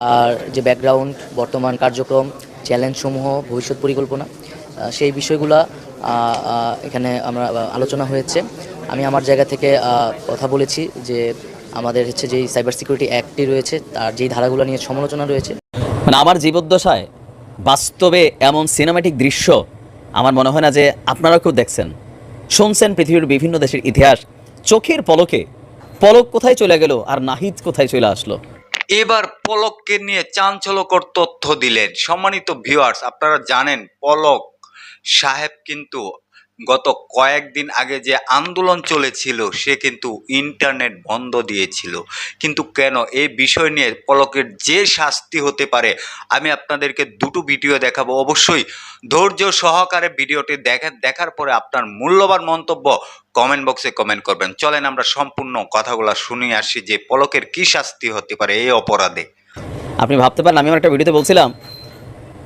আর যে ব্যাকগ্রাউন্ড বর্তমান কার্যক্রম চ্যালেঞ্জসমূহ ভবিষ্যৎ পরিকল্পনা সেই বিষয়গুলা এখানে আমরা আলোচনা হয়েছে। আমি আমার জায়গা থেকে কথা বলেছি যে আমাদের হচ্ছে যেই সাইবার সিকিউরিটি অ্যাক্টটি রয়েছে, তার যেই ধারাগুলো নিয়ে সমালোচনা রয়েছে। মানে আমার জীবদ্দশায় বাস্তবে এমন সিনেমাটিক দৃশ্য আমার মনে হয় না যে আপনারা কেউ দেখছেন। শুনছেন পৃথিবীর বিভিন্ন দেশের ইতিহাস, চোখের পলকে, পলক কোথায় চলে গেল আর নাহিদ কোথায় চলে আসলো? এবার পলককে নিয়ে চাঞ্চল্যকর তথ্য দিলেন। সম্মানিত ভিউয়ার্স আপনারা জানেন পলক সাহেব কিন্তু গত কয়েকদিন আগে যে আন্দোলন চলেছিল, সে কিন্তু ইন্টারনেট বন্ধ দিয়েছিল। কিন্তু কেন? এই বিষয় নিয়ে পলকের যে শাস্তি হতে পারে, আমি আপনাদেরকে দুটো ভিডিও দেখাবো। অবশ্যই ধৈর্য সহকারে ভিডিওটি দেখেন দেখার পরে আপনার মূল্যবান মন্তব্য কমেন্ট বক্সে কমেন্ট করবেন। চলেন আমরা সম্পূর্ণ কথাগুলো শুনে আসি যে পলকের কি শাস্তি হতে পারে এই অপরাধে। আপনি ভাবতে পারেন আমি আমার একটা ভিডিওতে বলছিলাম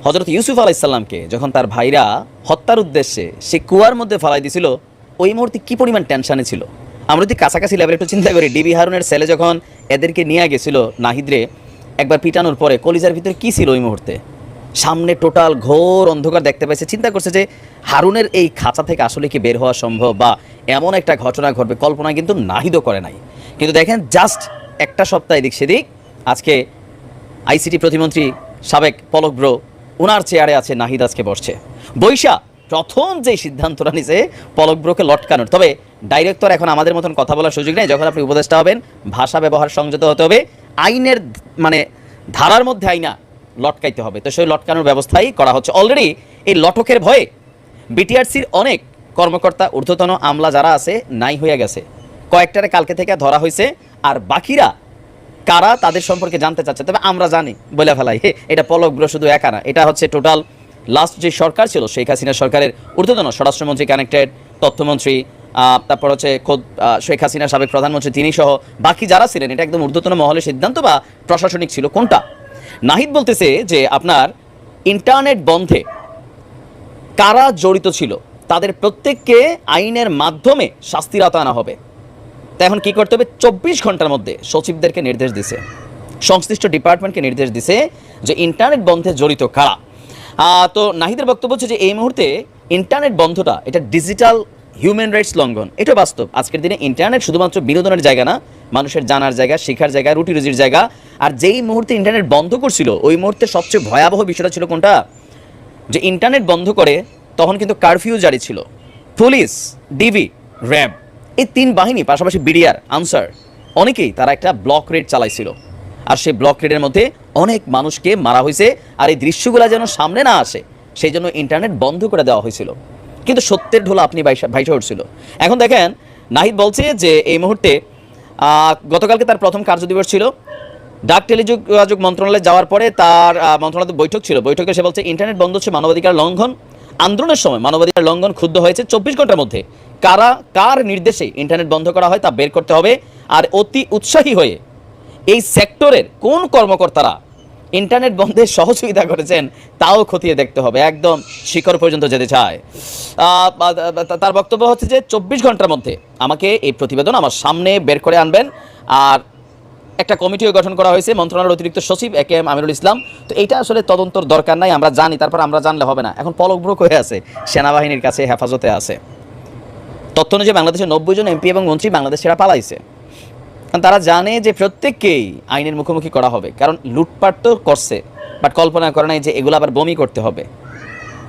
হজরত ইউসুফ আলাইসাল্লামকে যখন তার ভাইরা হত্যার উদ্দেশ্যে সে কুয়ার মধ্যে ফালাই দিছিল, ওই মুহূর্তে কি পরিমাণ টেনশানে ছিল? আমরা যদি কাছাকাছি লেভেলে একটু চিন্তা করি ডিবি হারুনের ছেলে যখন এদেরকে নিয়ে গেছিল নাহিদরে, একবার পিটানোর পরে কলিজার ভিতরে কি ছিল ওই মুহূর্তে? সামনে টোটাল ঘোর অন্ধকার দেখতে পাইছে, চিন্তা করছে যে হারুনের এই খাঁচা থেকে আসলে কি বের হওয়া সম্ভব বা এমন একটা ঘটনা ঘটবে, কল্পনা কিন্তু নাহিদও করে নাই। কিন্তু দেখেন জাস্ট একটা সপ্তাহ এদিক সেদিক, আজকে আইসিটি প্রতিমন্ত্রী সাবেক পলক ব্রো ওনার চেয়ারে আছে নাহিদ আজকে বসছে। বৈশা, প্রথম যে সিদ্ধান্তটা নিছে পলক ব্রোকে লটকানোর। তবে ডাইরেক্টর এখন আমাদের মতন কথা বলার সুযোগ নেই। যখন আপনি উপদেষ্টা হবেন, ভাষা ব্যবহার সংযত হতে হবে। আইনের মানে ধারার মধ্যে আইনা লটকাইতে হবে। তো সেই লটকানোর ব্যবস্থাই করা হচ্ছে। অলরেডি এই লটকের ভয়ে বিটিআরসির অনেক কর্মকর্তা, ঊর্ধ্বতন আমলা যারা আছে, নাই হয়ে গেছে। কয়েকটারে কালকে থেকে ধরা হয়েছে। আর বাকিরা কারা তাদের সম্পর্কে জানতে চাচ্ছে, তবে আমরা জানি বলে ফেলাই, হে, এটা পলক ব্রো শুধু একা না, এটা হচ্ছে টোটাল লাস্ট যে সরকার ছিল, শেখ হাসিনা সরকারের ঊর্ধ্বতন স্বরাষ্ট্রমন্ত্রী কানেক্টেড তথ্যমন্ত্রী তারপর হচ্ছে খোদ শেখ হাসিনা সাবেক প্রধানমন্ত্রী তিনি সহ বাকি যারা ছিলেন, এটা একদম ঊর্ধ্বতন মহলের সিদ্ধান্ত বা প্রশাসনিক ছিল কোনটা? নাহিদ বলতেছে যে আপনার ইন্টারনেট বন্ধে কারা জড়িত ছিল, তাদের প্রত্যেককে আইনের মাধ্যমে শাস্তির আওতায় আনা হবে। তা এখন কি করতে হবে? চব্বিশ ঘণ্টার মধ্যে সচিবদেরকে নির্দেশ দিছে। সংশ্লিষ্ট ডিপার্টমেন্টকে নির্দেশ দিছে যে ইন্টারনেট বন্ধে জড়িত কারা। তো নাহিদের বক্তব্য হচ্ছে যে এই মুহূর্তে ইন্টারনেট বন্ধটা এটা ডিজিটাল হিউম্যান রাইটস লঙ্ঘন। এটা বাস্তব। আজকের দিনে ইন্টারনেট শুধুমাত্র বিনোদনের জায়গা না, মানুষের জানার জায়গা, শেখার জায়গা, রুটি রুজির জায়গা, আর যেই মুহূর্তে ইন্টারনেট বন্ধ করছিল, ওই মুহূর্তে সবচেয়ে ভয়াবহ বিষয়টা ছিল কোনটা? যে ইন্টারনেট বন্ধ করে তখন কিন্তু কারফিউ জারি ছিল। Police, DB, RAB. এই তিন বাহিনী, পাশাপাশি বিডিআর, আনসার, অনেকেই তারা একটা ব্লক রেড চালাইছিল। আর সেই ব্লক রেডের মধ্যে অনেক মানুষকে মারা হয়েছে আর এই দৃশ্যগুলো যেন সামনে না আসে, সেই জন্য ইন্টারনেট বন্ধ করে দেওয়া হয়েছিল। কিন্তু সত্যের ঢোলা আপনি ভাইসা উঠছিল। এখন দেখেন, নাহিদ বলছে যে এই মুহূর্তে গতকালকে তার প্রথম কার্যদিবস ছিল। ডাক টেলিযোগাযোগ মন্ত্রণালয়ে যাওয়ার পরে তার মন্ত্রণালয়ের বৈঠক ছিল। বৈঠকে সে বলছে, ইন্টারনেট বন্ধ হচ্ছে মানবাধিকার লঙ্ঘন আন্দোলনের সময় মানবাধিকার লঙ্ঘন ক্ষুব্ধ হয়েছে চব্বিশ ঘণ্টার মধ্যে। কারা, কার নির্দেশে ইন্টারনেট বন্ধ করা হয় তা বের করতে হবে আর অতি উৎসাহী হয়ে এই সেক্টরের কোন কর্মকর্তারা ইন্টারনেট বন্ধে সহযোগিতা করেছেন তাও খতিয়ে দেখতে হবে। একদম শিখর পর্যন্ত যেতে চায়। তার বক্তব্য হচ্ছে যে চব্বিশ ঘণ্টার মধ্যে আমাকে এই প্রতিবেদন আমার সামনে বের করে আনবেন। আর একটা কমিটিও গঠন করা হয়েছে, মন্ত্রণালয়ের অতিরিক্ত সচিব এ কে এম আমিরুল ইসলাম। তো এইটা আসলে তদন্তর দরকার নাই, আমরা জানি, তারপর আমরা জানলে হবে না। এখন পলক ব্রুক হয়ে আছে, সেনাবাহিনীর কাছে হেফাজতে আছে। তথ্য অনুযায়ী বাংলাদেশের নব্বই জন এমপি এবং মন্ত্রী বাংলাদেশ ছেড়া পালাইছে। কারণ তারা জানে যে প্রত্যেককেই আইনের মুখোমুখি করা হবে, কারণ লুটপাট তো করছে, বাট কল্পনা করে নাই যে এগুলো আবার বমি করতে হবে।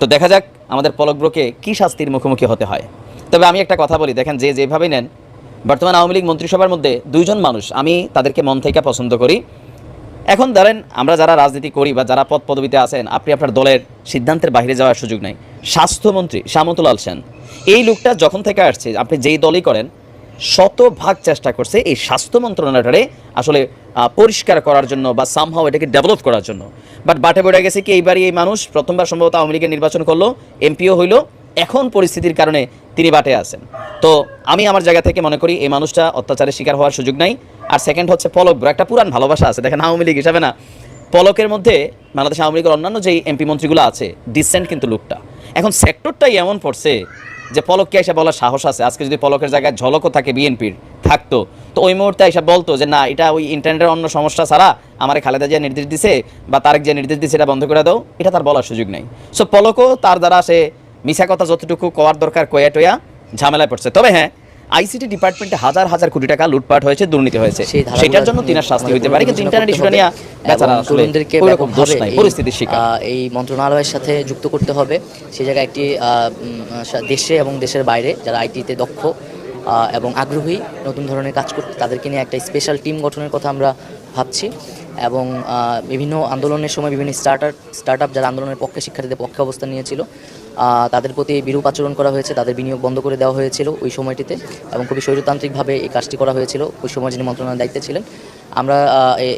তো দেখা যাক আমাদের পলক ব্রোকে কী শাস্তির মুখোমুখি হতে হয়। তবে আমি একটা কথা বলি, দেখেন যে যেভাবেই নেন বর্তমান আওয়ামী লীগ মন্ত্রিসভার মধ্যে দুইজন মানুষ, আমি তাদেরকে মন থেকে পছন্দ করি। এখন ধরেন, আমরা যারা রাজনীতি করি বা যারা পদ পদবিতে আছেন, আপনি আপনার দলের সিদ্ধান্তের বাইরে যাওয়ার সুযোগ নাই। স্বাস্থ্যমন্ত্রী শ্যামতুলাল সেন, এই লোকটা যখন থেকে আসছে, আপনি যেই দলই করেন, শতভাগ চেষ্টা করছে এই স্বাস্থ্য মন্ত্রণালয়টারে আসলে পরিষ্কার করার জন্য বা সামহাও এটাকে ডেভেলপ করার জন্য। বাট বাটে বেড়ে গেছে কি, এইবারই এই মানুষ, প্রথমবার সম্ভবত আওয়ামী লীগের নির্বাচন করল এমপিও হইল এখন পরিস্থিতির কারণে তিনি বাটে আছেন। তো আমি আমার জায়গা থেকে মনে করি, এই মানুষটা অত্যাচারের শিকার হওয়ার সুযোগ নাই। আর সেকেন্ড হচ্ছে পলক একটা পুরান ভালোবাসা আছে, দেখেন আওয়ামী লীগ হিসাবে না। পলকের মধ্যে বাংলাদেশ আওয়ামী লীগের অন্যান্য যেই এমপি মন্ত্রীগুলো আছে ডিসেন্ট কিন্তু লুকটা। এখন সেক্টরটাই এমন পড়ছে যে পলককে এসে বলার সাহস আছে। আজকে যদি পলকের জায়গায় ঝলকও থাকে বিএনপির থাকতো। তো ওই মুহূর্তে এসে বলতো যে, না, এটা ওই ইন্টারনেটের অন্য সমস্যা ছাড়া আমার খালেদা জিয়া নির্দেশ দিছে বা তারেক যে নির্দেশ দিছে, এটা বন্ধ করে দাও। এটা তার বলার সুযোগ নেই। সো পলকও তার দ্বারা সে মিশা কথা যতটুকু কওয়ার দরকার কয়া টয়া ঝামেলায় পড়ছে। তবে হ্যাঁ আইসিটি ডিপার্টমেন্টে হাজার হাজার কোটি টাকা লুটপাট হয়েছে দুর্নীতি হয়েছে। সেটার জন্য তিনার শাস্তি আমাদের হইতে পারে কিন্তু ইন্টারনেট ইস্যুটা নিয়ে বেচারা আসলে ওইরকম দোষ নাই এই- পরিস্থিতির শিকার। এই মন্ত্রণালয়ের সাথে যুক্ত করতে হবে। সেই জায়গায় একটি দেশে এবং দেশের বাইরে যারা আইটিতে দক্ষ এবং আগ্রহী নতুন ধরনের কাজ করতে তাদেরকে নিয়ে একটা স্পেশাল টিম গঠনের কথা আমরা ভাবছি। এবং বিভিন্ন আন্দোলনের সময় বিভিন্ন স্টার্টার স্টার্ট আপ যারা আন্দোলনের পক্ষে শিক্ষার্থীদের পক্ষে অবস্থান নিয়েছিল তাদের প্রতি বিরূপ আচরণ করা হয়েছে, তাদের বিনিয়োগ বন্ধ করে দেওয়া হয়েছিল ওই সময়টিতে এবং খুবই স্বৈরতান্ত্রিকভাবে এই কাজটি করা হয়েছিল, ওই সময় যিনি মন্ত্রণালয়ের দায়িত্বে ছিলেন। আমরা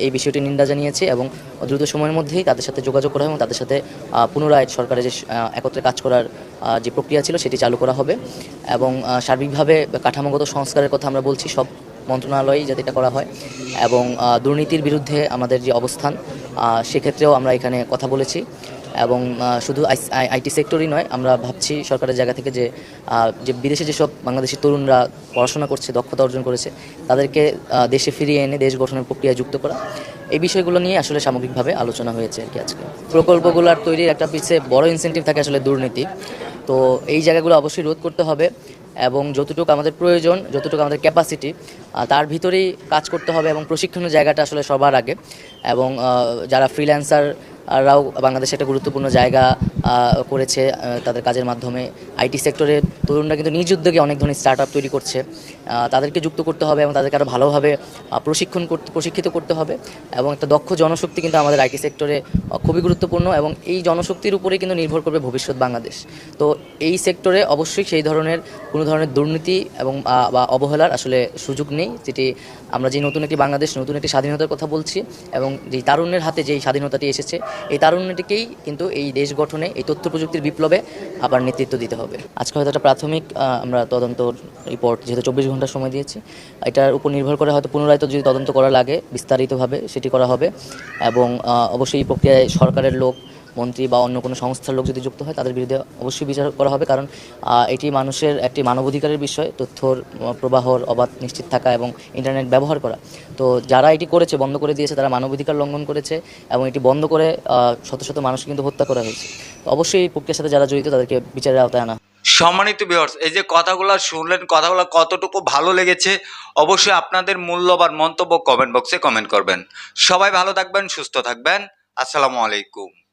এই বিষয়টি নিন্দা জানিয়েছি এবং দ্রুত সময়ের মধ্যেই তাদের সাথে যোগাযোগ করা এবং তাদের সাথে পুনরায় সরকারের যে একত্রে কাজ করার যে প্রক্রিয়া ছিল সেটি চালু করা হবে এবং সার্বিকভাবে কাঠামোগত সংস্কারের কথা আমরা বলছি, সব মন্ত্রণালয়েই যাতে এটা করা হয় এবং দুর্নীতির বিরুদ্ধে আমাদের যে অবস্থান সেক্ষেত্রেও আমরা এখানে কথা বলেছি। এবং শুধু আইটি সেক্টরই নয়, আমরা ভাবছি সরকারের জায়গা থেকে যে যে বিদেশে যেসব বাংলাদেশি তরুণরা পড়াশোনা করছে, দক্ষতা অর্জন করেছে, তাদেরকে দেশে ফিরিয়ে এনে দেশ গঠনের প্রক্রিয়ায় যুক্ত করা, এই বিষয়গুলো নিয়ে আসলে সামগ্রিকভাবে আলোচনা হয়েছে আর কি আজকে। প্রকল্পগুলোর তৈরির একটা পিছিয়ে বড় ইনসেন্টিভ থাকে আসলে দুর্নীতি। তো এই জায়গাগুলো অবশ্যই রোধ করতে হবে এবং যতটুকু আমাদের প্রয়োজন, যতটুকু আমাদের ক্যাপাসিটি তার ভিতরেই কাজ করতে হবে এবং প্রশিক্ষণের জায়গাটা আসলে সবার আগে এবং যারা ফ্রিল্যান্সার রাও বাংলাদেশে একটা গুরুত্বপূর্ণ জায়গা করেছে তাদের কাজের মাধ্যমে। আইটি সেক্টরে তরুণরা কিন্তু নিজ উদ্যোগে অনেক ধরনের স্টার্ট আপ তৈরি করছে। তাদেরকে যুক্ত করতে হবে এবং তাদেরকে আরও ভালোভাবে প্রশিক্ষণ করতে, প্রশিক্ষিত করতে হবে এবং একটা দক্ষ জনশক্তি কিন্তু আমাদের আইটি সেক্টরে খুবই গুরুত্বপূর্ণ এবং এই জনশক্তির উপরেই কিন্তু নির্ভর করবে ভবিষ্যৎ বাংলাদেশ। তো এই সেক্টরে অবশ্যই সেই ধরনের কোনো ধরনের দুর্নীতি এবং বা অবহেলার আসলে সুযোগ নেই, যেটি আমরা যে নতুন একটি বাংলাদেশ, নতুন একটি স্বাধীনতার কথা বলছি এবং যেই তারুণ্যের হাতে যেই স্বাধীনতাটি এসেছে এই তারুণ্যটিকেই কিন্তু এই দেশ গঠনে, এই তথ্য প্রযুক্তির বিপ্লবে আবার নেতৃত্ব দিতে হবে। আজকে হয়তো একটা প্রাথমিক আমরা তদন্ত রিপোর্ট যেহেতু চব্বিশ ঘণ্টা সময় দিয়েছি, এটার উপর নির্ভর করে হয়তো পুনরায় তো যদি তদন্ত করা লাগে, বিস্তারিতভাবে সেটি করা হবে এবং অবশ্যই এই প্রক্রিয়ায় সরকারের লোক মন্ত্রী বা অন্য কোনো সংস্থার লোক যদি যুক্ত হয়, তাদের বিরুদ্ধে অবশ্যই বিচার করা হবে। কারণ এটি মানুষের একটি মানবাধিকারের বিষয়, তথ্যর প্রবাহর অবাধ নিশ্চিত থাকা এবং ইন্টারনেট ব্যবহার করা। তো যারা এটি করেছে, বন্ধ করে দিয়েছে, তারা মানবাধিকার লঙ্ঘন করেছে এবং এটি বন্ধ করে শত শত মানুষ কিন্তু হত্যা করা হয়েছে। তো অবশ্যই এই প্রক্রিয়ার সাথে যারা জড়িত, তাদেরকে বিচারের আওতায় আনা। সম্মানিত ভিউয়ার্স এই যে কথাগুলো শুনলেন, কথাগুলো কতটুকু ভালো লেগেছে, অবশ্যই আপনাদের মূল্যবান মন্তব্য কমেন্ট বক্সে কমেন্ট করবেন। সবাই ভালো থাকবেন, সুস্থ থাকবেন। আসসালামু আলাইকুম।